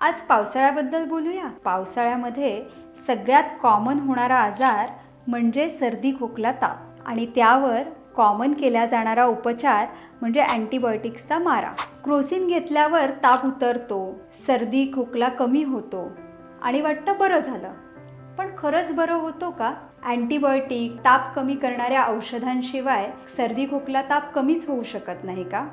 आज पावसाळ्याबद्दल बोलूया. पावसाळ्यामध्ये सगळ्यात कॉमन होणारा आजार म्हणजे सर्दी खोकला ताप. आणि त्यावर कॉमन केला जाणारा उपचार म्हणजे अँटीबायोटिक्सचा मारा. क्रोसिन घेतल्यावर ताप उतरतो सर्दी खोकला कमी होतो. आणि वाटतं बरं झालं. पण खरंच बरं होतो का? अँटीबायोटिक ताप कमी करणाऱ्या औषधांशिवाय सर्दी खोकला ताप कमीच होऊ शकत नाही का?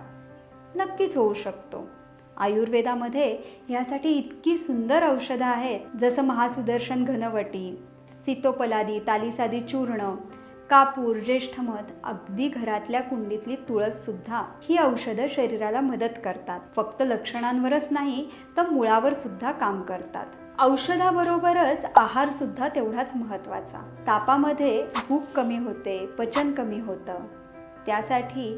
नक्कीच होऊ शकतो. आयुर्वेदामध्ये यासाठी इतकी सुंदर औषधं आहेत. जसं महासुदर्शन घनवटी सितोपलादी तालीसादी चूर्ण कापूर ज्येष्ठमध अगदी घरातल्या कुंडीतली तुळससुद्धा ही औषधं शरीराला मदत करतात. फक्त लक्षणांवरच नाही तर मुळावर सुद्धा काम करतात. औषधाबरोबरच आहार सुद्धा तेवढाच महत्त्वाचा. तापामध्ये भूक कमी होते पचन कमी होतं. त्यासाठी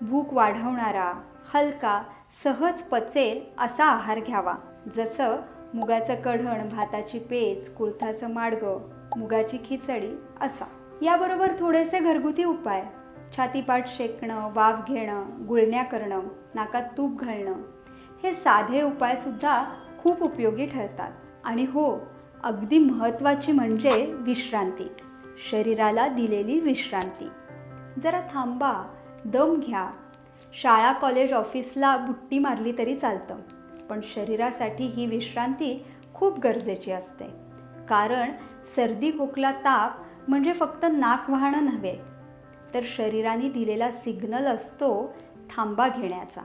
भूक वाढवणारा हलका सहज पचेल असा आहार घ्यावा. जसं मुगाचं कढण भाताची पेज कुळथाचं माडगं मुगाची खिचडी असा. याबरोबर थोडेसे घरगुती उपाय. छातीपाठ शेकणं वाफ घेणं गुळण्या करणं नाकात तूप घालणं. हे साधे उपायसुद्धा खूप उपयोगी ठरतात. आणि हो अगदी महत्त्वाची म्हणजे विश्रांती. शरीराला दिलेली विश्रांती. जरा थांबा दम घ्या. शाळा कॉलेज ऑफिसला बुट्टी मारली तरी चालतं. पण शरीरासाठी ही विश्रांती खूप गरजेची असते. कारण सर्दी खोकला ताप म्हणजे फक्त नाक वाहणं नव्हे तर शरीराने दिलेला सिग्नल असतो थांबा घेण्याचा.